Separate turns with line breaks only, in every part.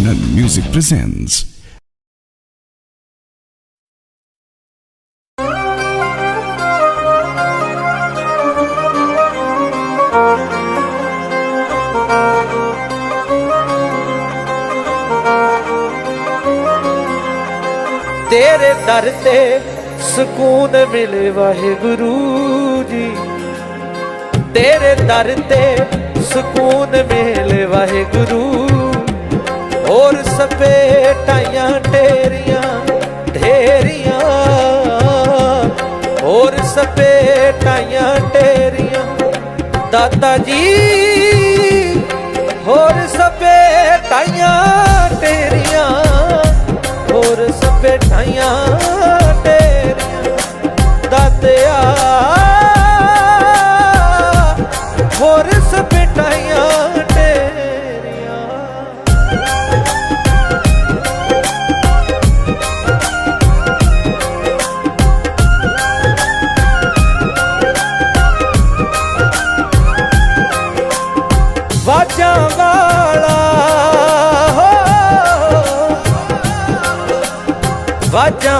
आनंद music presents.
तेरे दर ते सुकून मिले वाहेगुरु जी तेरे दर ते सुकून मिले वाहे गुरु ਹੋਰ ਸਪੇ ਟਾਈਆਂ ਢੇਰੀਆਂ। ਢੇਰੀਆਂ ਹੋਰ ਸਪੇ ਟਾਈਆਂ ਢੇਰੀਆਂ ਦਾਤਾ ਜੀ, ਹੋਰ ਸਪੇ ਟਾਈਆਂ ਢੇਰੀਆਂ ਹੋਰ ਸਪੇ ਟਾਈਆਂ ਢੇਰੀਆਂ ਦਾਤਿਆ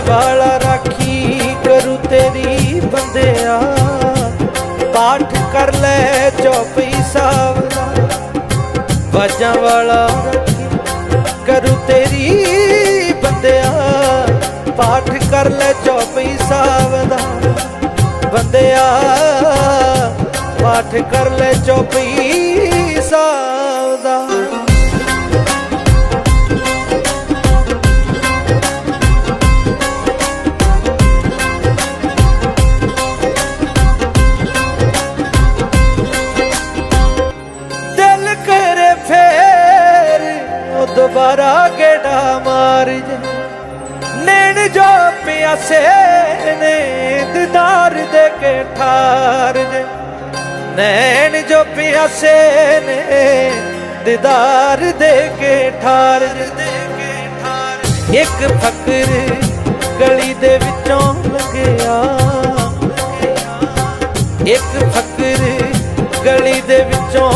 ਵਾਲਾ ਰਾਖੀ ਕਰੂ ਤੇਰੀ ਬੰਦਿਆ। ਪਾਠ ਕਰ ਲੈ ਚੌਪਈ ਸਾਹਿਬ ਦਾ। ਵਾਜਾਂ ਵਾਲਾ ਕਰੂ ਤੇਰੀ ਬੰਦਿਆ। ਪਾਠ ਕਰ ਲੈ ਚੌਪਈ ਸਾਹਿਬ ਬੰਦਿਆ, ਪਾਠ ਕਰ ਲੈ ਚੌਪਈ ਨੈਣ ਜੋ ਪਿਆਸੇ ਨੇ, ਦਿਦਾਰ ਦੇ ਕੇ ਠਾਰ ਜੇ ਨੈਣ ਜੋ ਪਿਆਸੇ ਨੇ, ਦਿਦਾਰ ਦੇ ਕੇ ਠਾਰ ਦੇ ਗੇ ਠਾਰ ਇੱਕ ਫਕਰ ਗਲੀ ਦੇ ਵਿੱਚੋਂ ਲੰਘਿਆ। ਇੱਕ ਫਕਰ ਗਲੀ ਦੇ ਵਿੱਚੋਂ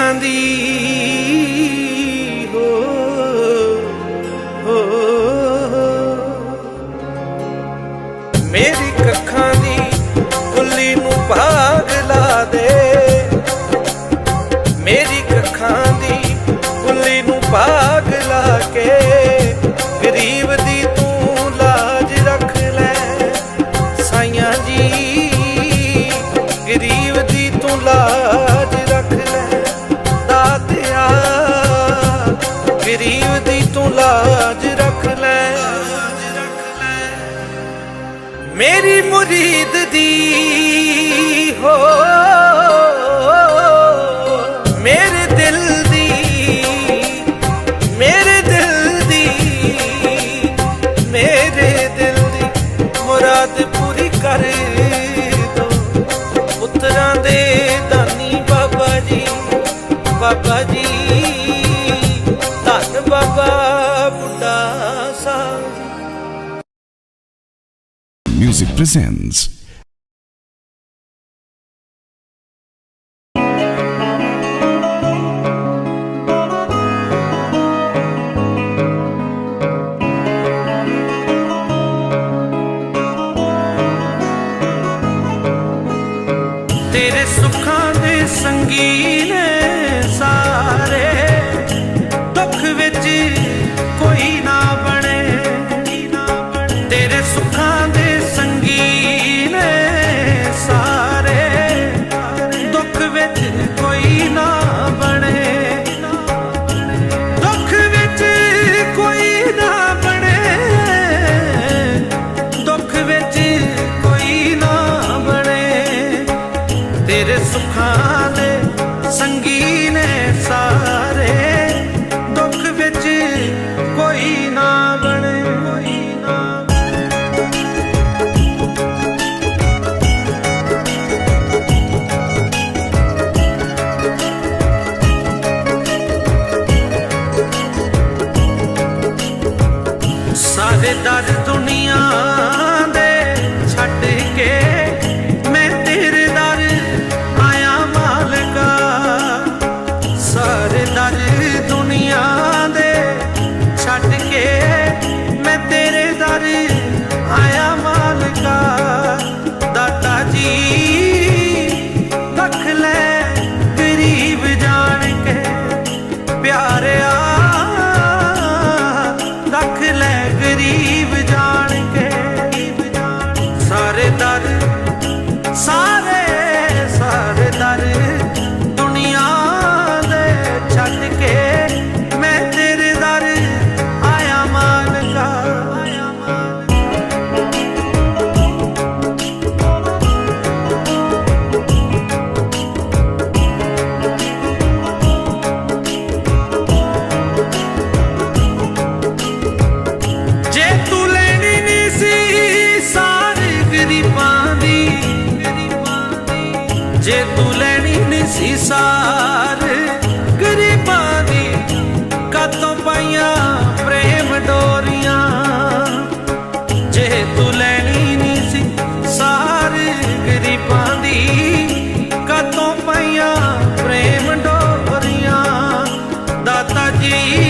ਚਾਂਦੀ ਹੋ ਮੇਰੀ
ਕੱਖਾਂ ਦੀ ਕੁੱਲੀ ਨੂੰ ਭਾਗ ਲਾ ਦੇ। ਮੇਰੀ ਕੱਖਾਂ ਦੀ ਕੁੱਲੀ ਨੂੰ ਭਾਗ vida.
Music presents. aqui.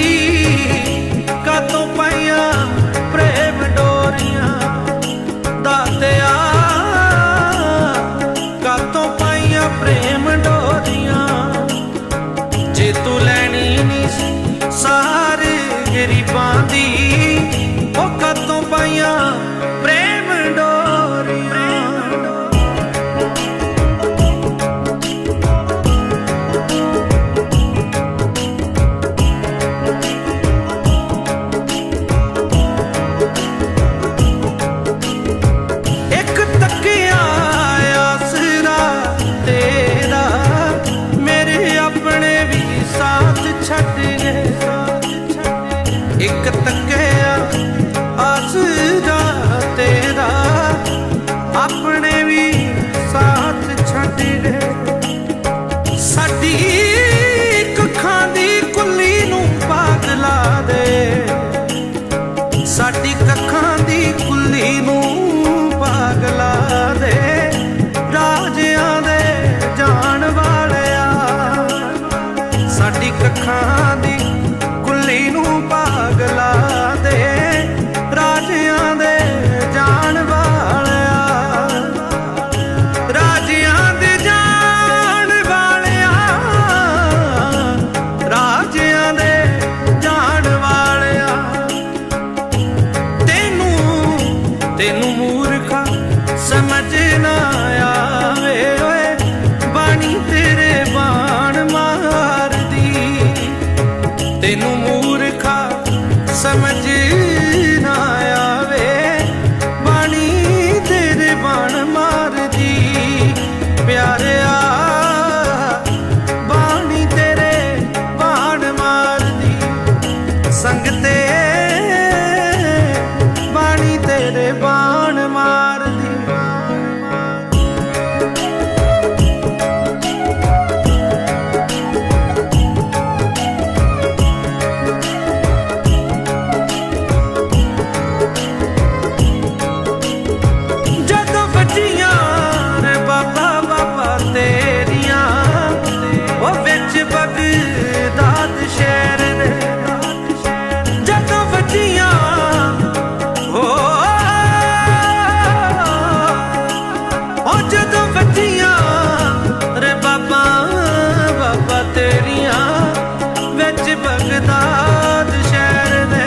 Baghdad ਸ਼ਹਿਰ ਦੇ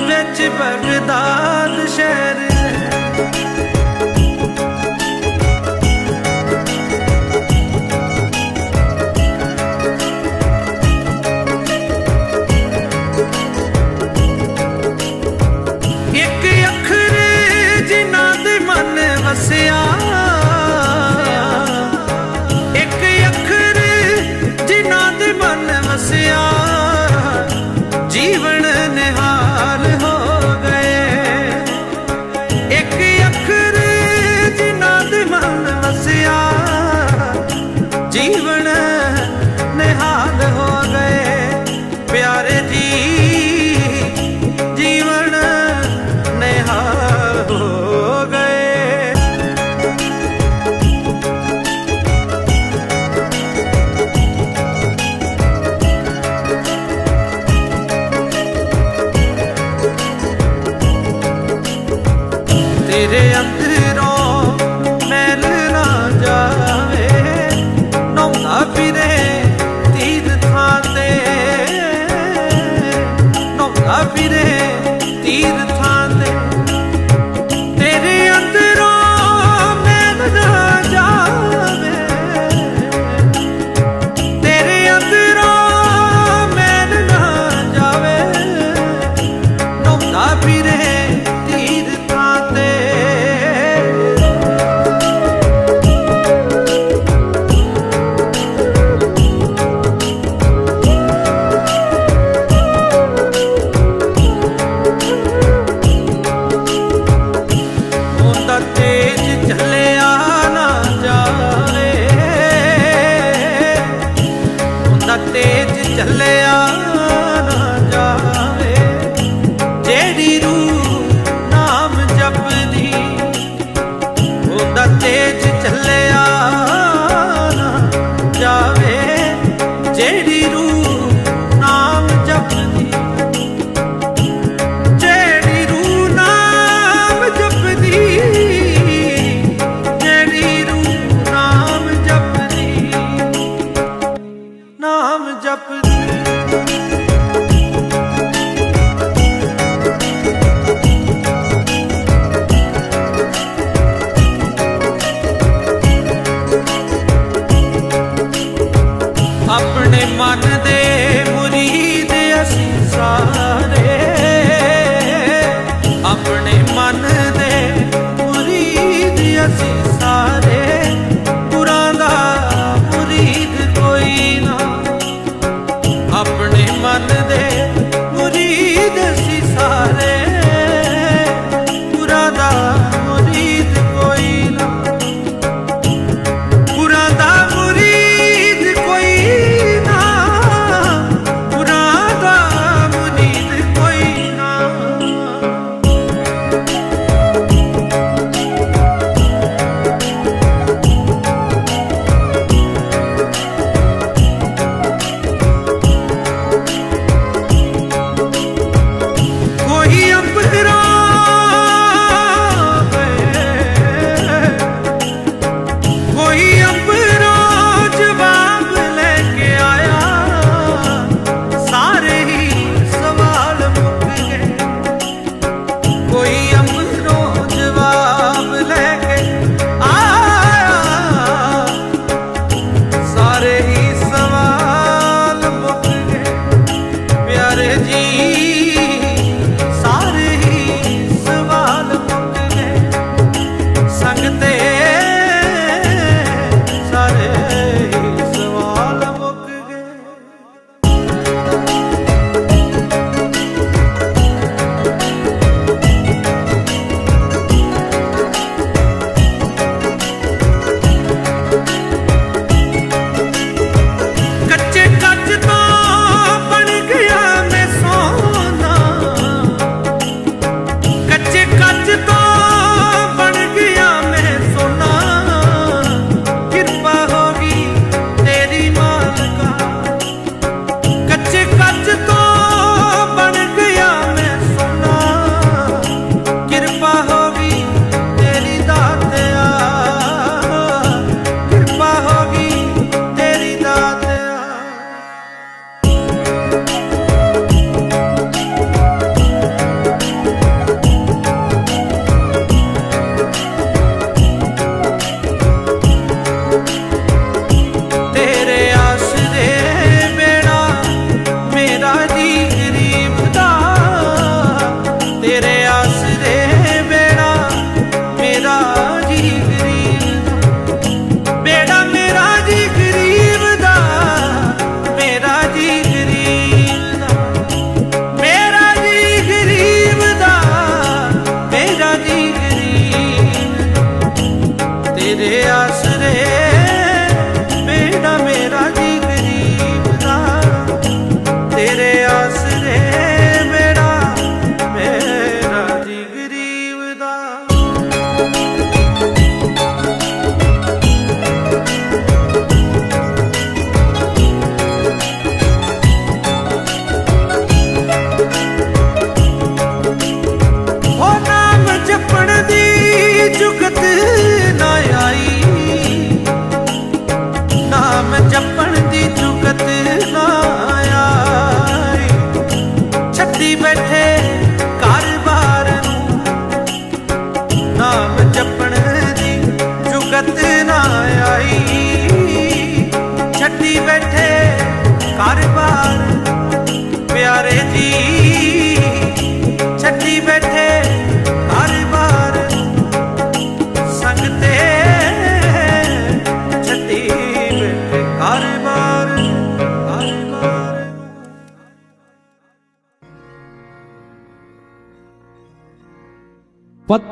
ਵਿੱਚ ਬਗਦਾਦ Viva! ਚੱਲਿਆ।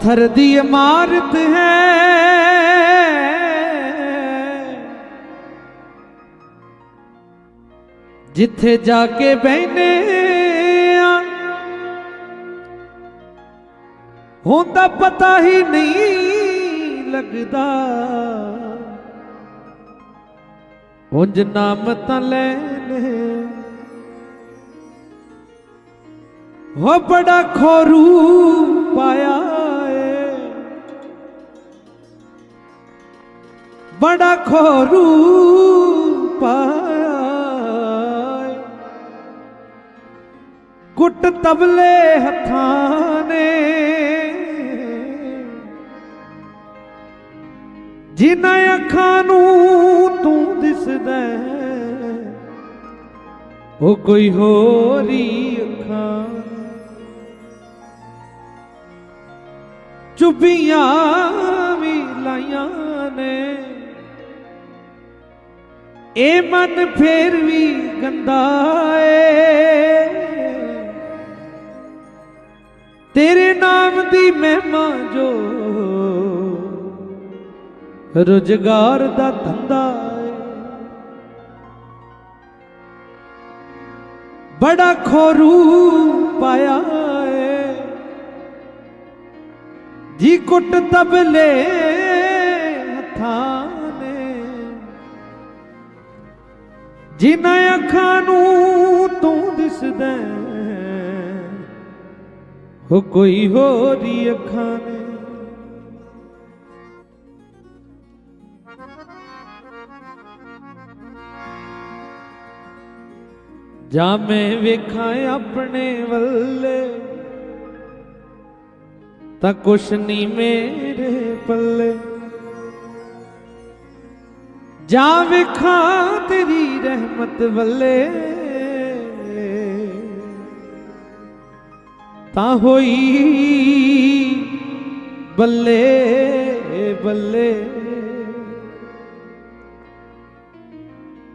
ਪੱਥਰ ਦੀ ਇਮਾਰਤ ਹੈ। ਜਿੱਥੇ ਜਾ ਕੇ ਬੈਨੇ ਆ, ਹੁੰਦਾ ਪਤਾ ਹੀ ਨਹੀਂ ਲੱਗਦਾ। ਉਂਝ ਨਾਮ ਤਾਂ ਲੈਨੇ ਹੋ। ਬੜਾ ਖੋਰੂ ਪਾਇਆ। ਬੜਾ ਖੋਰੂ ਪਾਇਆ। ਕੁੱਟ ਤਬਲੇ ਹੱਥਾਂ ਨੇ। ਜਿਨ੍ਹਾਂ ਅੱਖਾਂ ਨੂੰ ਤੂੰ ਦਿਸਦਾ ਉਹ ਕੋਈ ਹੋਰੀ ਅੱਖਾਂ। ਚੁੱਪੀਆਂ ਵੀ ਲਾਈਆਂ ਨੇ। ਇਹ ਮਨ ਫੇਰ ਵੀ ਗੰਦਾ ਏ। ਤੇਰੇ ਨਾਮ ਦੀ ਮਹਿਮਾ ਜੋ ਰੁਜ਼ਗਾਰ ਦਾ ਧੰਦਾ ਏ। ਬੜਾ ਖੋਰੂ ਪਾਇਆ ਏ। ਜੀ ਕੁੱਟ ਤਬਲੇ ਹੱਥਾਂ ਜਿਨ੍ਹਾਂ ਅੱਖਾਂ ਨੂੰ ਤੂੰ ਦਿਸਦਾ ਹੈ, ਉਹ ਕੋਈ ਹੋਰੀ ਅੱਖਾਂ ਨੇ। ਜਾਂ ਮੈਂ ਵੇਖਾਂ ਆਪਣੇ ਵੱਲੇ ਤਾਂ ਕੁਛ ਨਹੀਂ ਮੇਰੇ ਪੱਲੇ। ਜਾਂ ਵੇਖਾਂ ਤੇਰੀ ਰਹਿਮਤ ਵੱਲੇ, ਤਾਂ ਹੋਈ ਬੱਲੇ ਬੱਲੇ।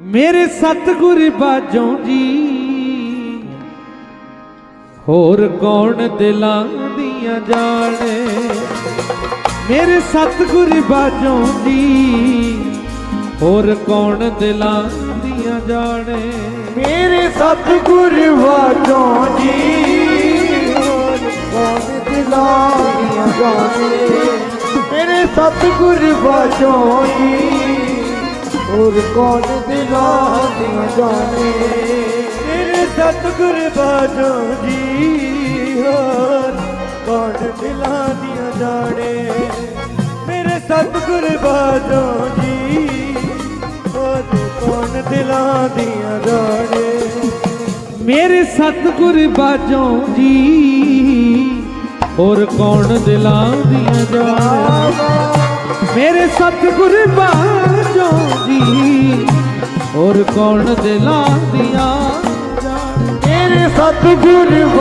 ਮੇਰੇ ਸਤਿਗੁਰ ਬਾਜੋਂ ਜੀ, ਹੋਰ ਕੌਣ ਦਿਲਾਂ ਦੀਆਂ ਜਾਣੇ? ਮੇਰੇ ਸਤਿਗੁਰ ਬਾਜੋਂ ਜੀ ਹੋਰ ਕੌਣ ਦਿਲਾਂ ਦੀਆਂ ਜਾਣੇ?
ਮੇਰੇ ਸਤਿਗੁਰ ਵਾਜੋਂ ਜੀ। ਹੋਰ ਕੌਣ ਦਿਲਾਂ ਦੀਆਂ ਜਾਣੇ? ਮੇਰੇ ਸਤਿਗੁਰ ਵਾਜੋਂ ਜੀ। ਹੋਰ ਕੌਣ ਦਿਲਾਂ ਦੀਆਂ ਜਾਣੇ? ਮੇਰੇ ਸਤਿਗੁਰ ਵਾਜੋਂ ਜੀ। ਹੋਰ ਕੌਣ ਦਿਲਾਂ ਦੀਆਂ ਜਾਣੇ? ਮੇਰੇ ਸਤਿਗੁਰ ਵਾਜੋਂ ਜੀ। ਹੋਰ ਕੌਣ ਦਿਲਾਂ ਦੀਆਂ
ਮੇਰੇ ਸਤਿਗੁਰ ਬਾਜੋਂ ਜੀ ਹੋਰ ਕੌਣ ਦਿਲਾਂ ਦੀਆਂ ਜਾਣੇ ਮੇਰੇ ਸਤਿਗੁਰ ਬਾਜੋਂ ਜੀ ਹੋਰ ਕੌਣ ਦਿਲਾਂ ਦੀਆਂ ਜਾਣੇ
ਮੇਰੇ ਸਤਿਗੁਰ